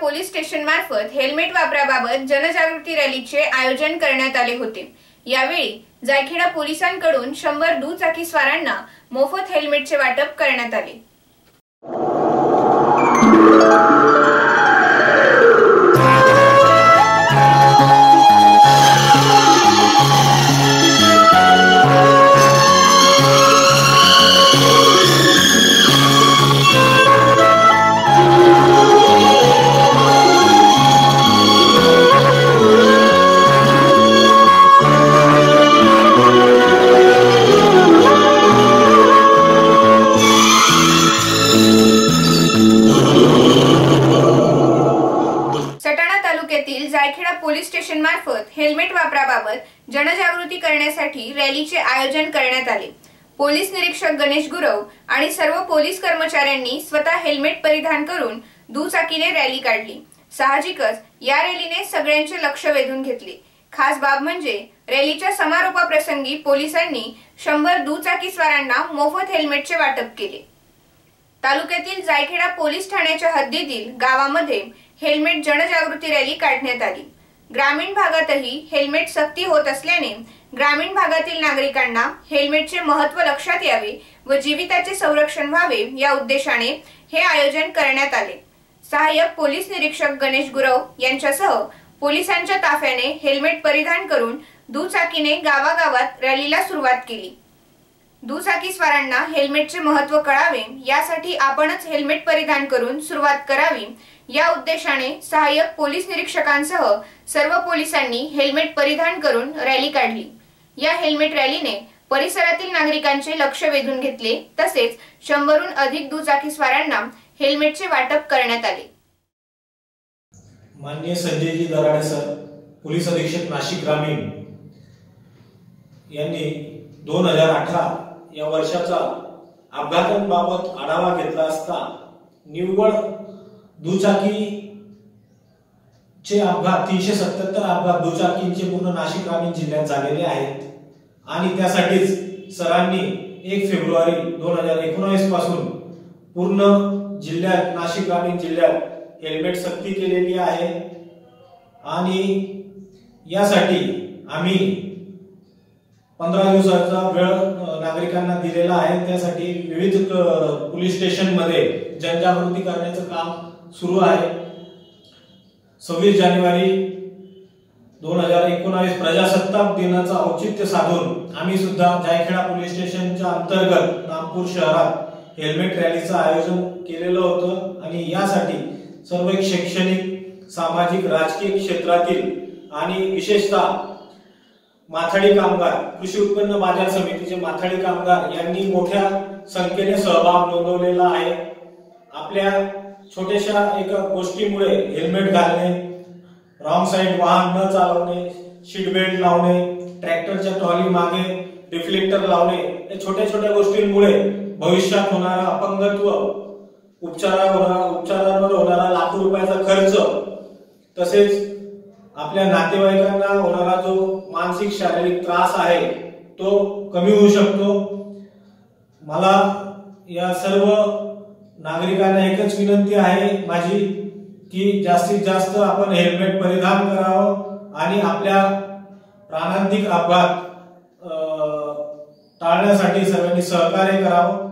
Police station मार्फत helmet वापराबाबत जनजागृती रॅलीचे आयोजन करण्यात आले होते. यावेळी जायखेडा पोलिसांकडून शंभर दुचाकी स्वारांना मोफत हेल्मेटचे वाटप करण्यात आले. तालुक्यातील जायखेडा पोलीस स्टेशन मार्फत हेल्मेट वापराबाबत जनजागृती करण्यासाठी रॅलीचे आयोजन करण्यात आले. पोलीस निरीक्षक गणेश गुरव आणि सर्व पोलीस कर्मचाऱ्यांनी स्वतः हेल्मेट परिधान करून दुचाकीने रॅली काढली. साहजिकच या रॅलीने सगळ्यांचे लक्ष वेधून घेतले. खास बाब म्हणजे रॅलीच्या समारोपाप्रसंगी पोलिसांनी शंभर दुचाकी स्वारांना मोफत हेल्मेटचे वाटप केले. तालुक्यातील जायखेडा पोलीस ठाण्याच्या हद्दीतील गावामध्ये हेल्मेट जनजागृती रॅली काढण्यात आली. ग्रामीण भागातही हेल्मेट सक्ती होत असल्याने ग्रामीण भागातील नागरिकांना हेल्मेटचे महत्त्व लक्षात यावे व जीविताचे संरक्षण व्हावे या उद्देशाने हे आयोजन करण्यात आले. सहाय्यक पोलीस निरीक्षक गणेश गुरव यांच्यासह पोलिसांच्या ताफ्याने हेल्मेट परिधान करून दुचाकीने गावागावात रॅलीला सुरुवात केली. दुचाकी स्वारांना हेल्मेटचे महत्त्व कळावे यासाठी आपणच हेल्मेट परिधान करून सुरुवात करावी. या उद्देशाने सहाय्यक पोलीस निरीक्षकांसह सर्व पोलिसांनी हेल्मेट परिधान करून रॅली काढली. या हेल्मेट रॅलीने परिसरातील नागरिकांचे लक्ष वेधून घेतले तसेच शंभरहून अधिक दुचाकी स्वारांना हेल्मेटचे वाटप करण्यात आले. माननीय संजयजी दराडे सर पोलीस अधीक्षक नाशिक ग्रामीण यांनी दोन हजार अठरा या वर्षाचा अपघातांबाबत आढावा घेतला असता निव्वळ दुचाकी चे अपघात तीनशे सत्याहत्तर अपघात दुचाकींचे पूर्ण नाशिक ग्रामीण जिल्ह्यात झालेले आहेत. आणि त्यासाठीच सरांनी एक फेब्रुवारी दोन हजार एकोणावीसपासून पूर्ण जिल्ह्यात नाशिक ग्रामीण जिल्ह्यात हेल्मेट सक्ती केलेली आहे. आणि यासाठी आम्ही पंधरा दिवसाचा वेळ नागरिकांना दिलेला आहे. त्यासाठी विविध पोलीस स्टेशनमध्ये जनजागृती करण्याचं काम सुरू आहे. सव्वीस जानेवारी दोन हजार एकोणावीस प्रजासत्ताक दिनाचं औचित्य साधून आम्ही सुद्धा जायखेडा पोलीस स्टेशनच्या अंतर्गत नागपूर शहरात हेल्मेट रॅलीचं आयोजन केलेलं होतं आणि यासाठी सर्व शैक्षणिक सामाजिक राजकीय क्षेत्रातील आणि विशेषतः माथाडी कामगार कृषी उत्पन्न बाजार समितीचे माथाडी कामगार यांनी मोठ्या संख्येने सहभाग नोंदवलेला आहे. आपल्या छोट्याशा एका गोष्टीमुळे हेल्मेट घालणे रॉंग साईड वाहन न चालवणे सीट बेल्ट लावणे ट्रॅक्टरच्या ट्रॉली मागे रिफ्लेक्टर लावणे या छोट्या छोट्या गोष्टींमुळे भविष्यात होणारा अपंगत्व उपचारावर उपचारांवर होणारा लाखो रुपयाचा खर्च तसेच आपल्या नातेवाईकांना होणारा जो मानसिक शारीरिक त्रास आहे तो कमी होऊ शकतो. मला या सर्व नागरिकांना एकच विनंती आहे माझी की जास्तीत जास्त आपण हेल्मेट परिधान करावं आणि आपल्या प्राणांतिक अपघात टाळण्यासाठी सर्वांनी सहकार्य करावं.